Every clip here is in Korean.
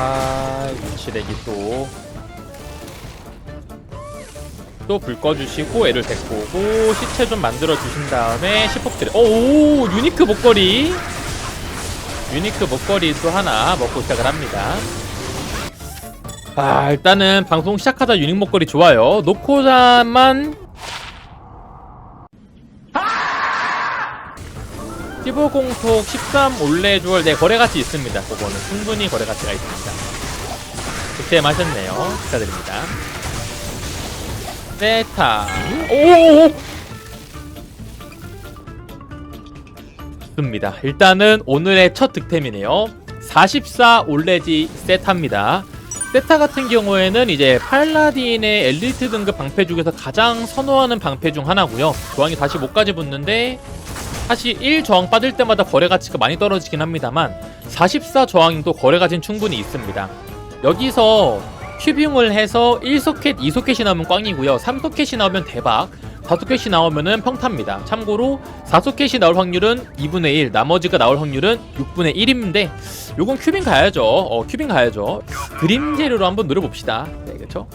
아 위치렉이 또. 또 불 꺼주시고 애를 데리고 오고 시체 좀 만들어 주신 다음에 시폭들이 오 유니크 목걸이. 유니크 목걸이 또 하나 먹고 시작을 합니다. 아 일단은 방송 시작하자 유닉 목걸이 좋아요. 노코자만 15 공톡 13 올레 주얼. 네 거래가치 있습니다. 그거는 충분히 거래가치가 있습니다. 득템하셨네요. 축하드립니다. 세타. 오오오 좋습니다. 일단은 오늘의 첫 득템이네요. 44 올레지 세타입니다. 세타 같은 경우에는 이제 팔라딘의 엘리트 등급 방패 중에서 가장 선호하는 방패 중 하나고요. 조항이 다시 목까지 붙는데 사실 1 저항 빠질 때마다 거래 가치가 많이 떨어지긴 합니다만 44 저항도 거래 가치는 충분히 있습니다. 여기서 큐빙을 해서 1소켓, 2소켓이 나오면 꽝이고요. 3소켓이 나오면 대박 4소켓이 나오면은 평타입니다. 참고로 4소켓이 나올 확률은 2분의 1 나머지가 나올 확률은 6분의 1인데 요건 큐빙 가야죠. 어 큐빙 가야죠. 그림 재료로 한번 노려봅시다. 네 그쵸?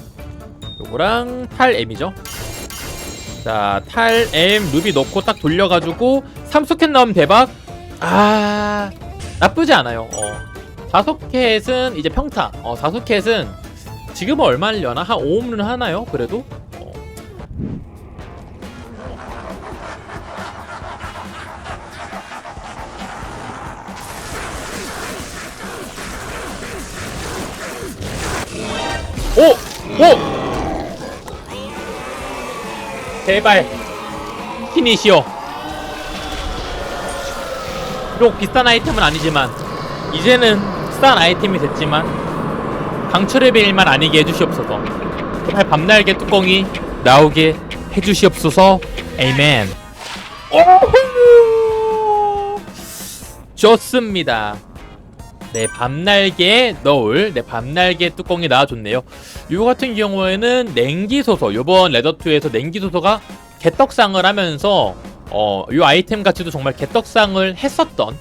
요거랑 탈M이죠 자, 탈, M, 루비 넣고 딱 돌려가지고 3소켓 나오면 대박. 아, 나쁘지 않아요. 어. 4소켓은 이제 평타. 어, 4소켓은 지금은 얼마려나? 한 5옴은 하나요? 그래도? 어. 오! 오! 제발 피니시오. 비록 비싼 아이템은 아니지만 이제는 싼 아이템이 됐지만 강철의 베일만 아니게 해주시옵소서. 제발 밤날개 뚜껑이 나오게 해주시옵소서. 에이멘 오호! 좋습니다 네, 밤날개에 넣을 네, 밤날개 뚜껑이 나와줬네요. 요 같은 경우에는 냉기소서, 요번 레더2에서 냉기소서가 개떡상을 하면서 어, 요 아이템 가치도 정말 개떡상을 했었던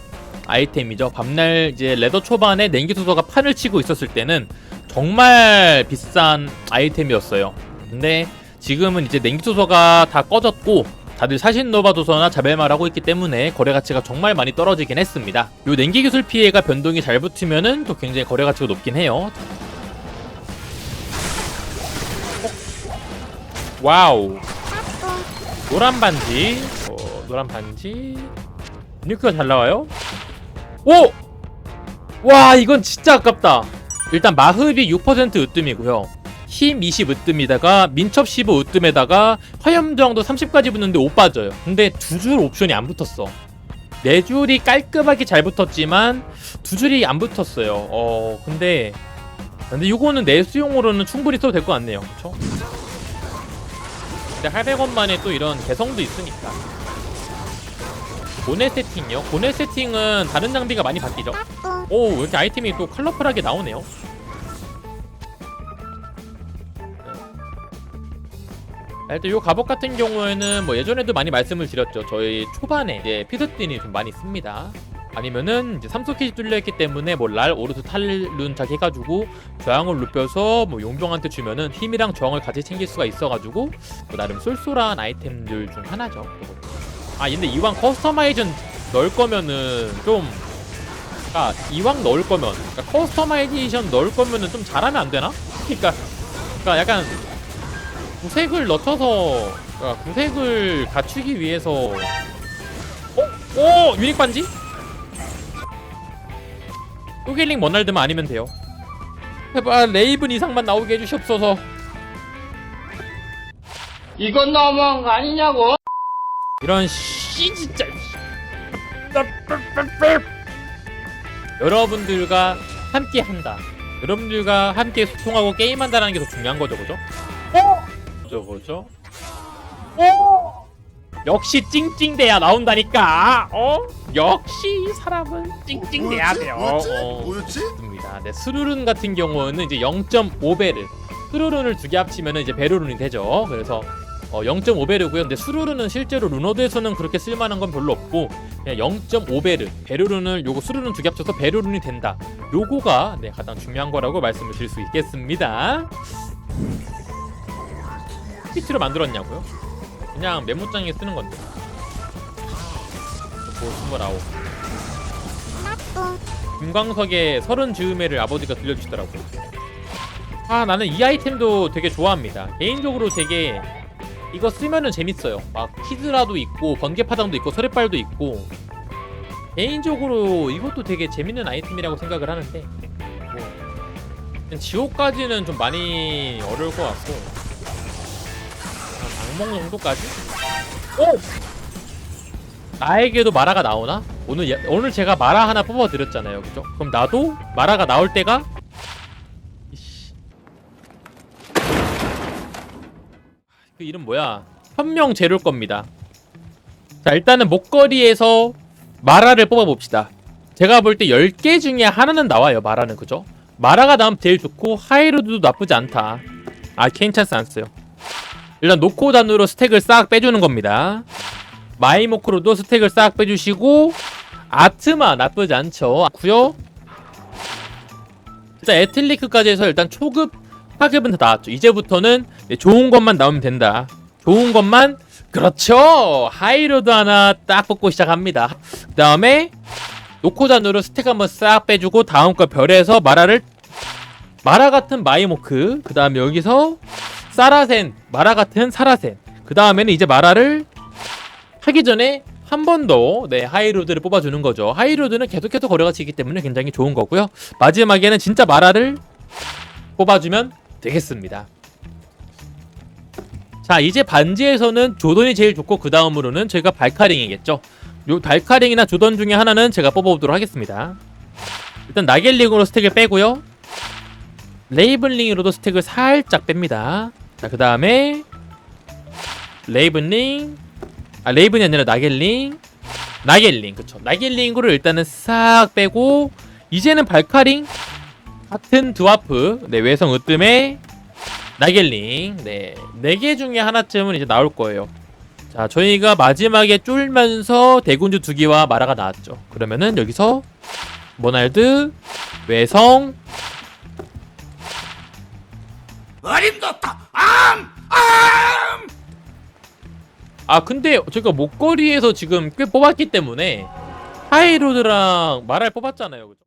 아이템이죠. 밤날 이제 레더 초반에 냉기소서가 판을 치고 있었을 때는 정말 비싼 아이템이었어요. 근데 지금은 이제 냉기소서가 다 꺼졌고 다들 사신노바 도서나 자벨말 하고 있기 때문에 거래 가치가 정말 많이 떨어지긴 했습니다. 요 냉기 기술 피해가 변동이 잘 붙으면은 또 굉장히 거래 가치가 높긴 해요. 어? 와우. 노란 반지. 어, 노란 반지. 뉴크가 잘 나와요? 오! 와, 이건 진짜 아깝다. 일단 마흡이 6% 으뜸이고요. 힘 20 으뜸이다가 민첩 15 으뜸에다가 화염정도 30까지 붙는데 5 빠져요. 근데 두 줄 옵션이 안 붙었어. 네 줄이 깔끔하게 잘 붙었지만 두 줄이 안 붙었어요. 어 근데 근데 요거는 내 수용으로는 충분히 써도 될 것 같네요. 그쵸? 근데 800원만에 또 이런 개성도 있으니까. 고뇌 세팅이요? 고뇌 세팅은 다른 장비가 많이 바뀌죠? 오, 왜 이렇게 아이템이 또 컬러풀하게 나오네요. 일단 요 갑옷 같은 경우에는 뭐 예전에도 많이 말씀을 드렸죠. 저희 초반에 이제 피드틴이 좀 많이 씁니다. 아니면은 이제 삼소켓이 뚫려있기 때문에 뭐 랄 오르트 탈룬착 해가지고 저항을 높여서 뭐 용병한테 주면은 힘이랑 저항을 같이 챙길 수가 있어가지고 뭐 나름 쏠쏠한 아이템들 중 하나죠. 아 근데 이왕 커스터마이즌 넣을 거면은 좀 아, 이왕 넣을 거면 그러니까 커스터마이제이션 넣을 거면은 좀 잘하면 안 되나? 그러니까 그러니까 약간 구색을 넣쳐서 아, 구색을 갖추기 위해서 어? 오! 유닉 반지? 또길링 머날드만 아니면 돼요 제발 레이븐 이상만 나오게 해주시옵소서 이건 너무한 거 아니냐고? 이런 씨 진짜 여러분들과 함께 한다 여러분들과 함께 소통하고 게임한다는 게 더 중요한 거죠 그죠? 그죠? 어? 역시 찡찡대야 나온다니까 어? 역시 사람은 찡찡대야 돼요 뭐였지? 어. 뭐였지? 네, 스루룬 같은 경우는 이제 0.5배를 스루룬을 두 개 합치면 이제 베르룬이 되죠. 그래서 어, 0.5베르고요. 근데 수루르는 실제로 루너드에서는 그렇게 쓸만한 건 별로 없고 그냥 0.5베르 베르룬을 요거 수루는 두 개 합쳐서 베르룬이 된다. 요거가 네, 가장 중요한 거라고 말씀을 드릴 수 있겠습니다. PPT로 만들었냐고요? 그냥 메모장에 쓰는 건데. 뭐 29. 김광석의 서른 즈음에를 아버지가 들려주시더라고요. 아 나는 이 아이템도 되게 좋아합니다. 개인적으로 되게 이거 쓰면은 재밌어요. 막 히드라도 있고 번개파장도 있고 서리빨도 있고 개인적으로 이것도 되게 재밌는 아이템이라고 생각을 하는데 뭐 지옥까지는 좀 많이 어려울 것 같고 한 악몽 정도까지? 오! 나에게도 마라가 나오나? 오늘 야- 오늘 제가 마라 하나 뽑아 드렸잖아요, 그죠? 그럼 나도 마라가 나올 때가 이씨. 그 이름 뭐야? 현명 제로일 겁니다. 자, 일단은 목걸이에서 마라를 뽑아 봅시다. 제가 볼 때 10개 중에 하나는 나와요, 마라는 그죠? 마라가 나오면 제일 좋고 하이로드도 나쁘지 않다. 아, 괜찮스 안 써요. 일단 노코 단으로 스택을 싹 빼주는 겁니다. 마이모크로도 스택을 싹 빼주시고 아트마 나쁘지 않죠. 구요. 일단 에틀리크까지 해서 일단 초급 하급은 다 나왔죠. 이제부터는 네, 좋은 것만 나오면 된다. 좋은 것만 그렇죠. 하이로드 하나 딱 뽑고 시작합니다. 그 다음에 노코잔으로 스택 한번 싹 빼주고 다음 거 별에서 마라를 마라 같은 마이모크 그 다음에 여기서 사라센 마라 같은 사라센 그 다음에는 이제 마라를 하기 전에 한 번 더 네, 하이로드를 뽑아주는 거죠. 하이로드는 계속해서 거래가 지기 때문에 굉장히 좋은 거고요. 마지막에는 진짜 마라를 뽑아주면 되겠습니다. 자 이제 반지에서는 조던이 제일 좋고 그 다음으로는 저희가 발카링이겠죠. 요 발카링이나 조던 중에 하나는 제가 뽑아보도록 하겠습니다. 일단 나겔링으로 스택을 빼고요. 레이븐링으로도 스택을 살짝 뺍니다. 자 그 다음에 레이븐링. 아 레이븐이 아니라 나겔링. 나겔링 그쵸. 나겔링으로 일단은 싹 빼고 이제는 발카링 같은 드와프. 네 외성 으뜸에 나겔링. 네 네 개 중에 하나쯤은 이제 나올 거예요. 자 저희가 마지막에 쫄면서 대군주 두 개와 마라가 나왔죠. 그러면은 여기서 모날드 외성. 어림도다 아 근데 저희가 목걸이에서 지금 꽤 뽑았기 때문에 하이로드랑 마라를 뽑았잖아요 그죠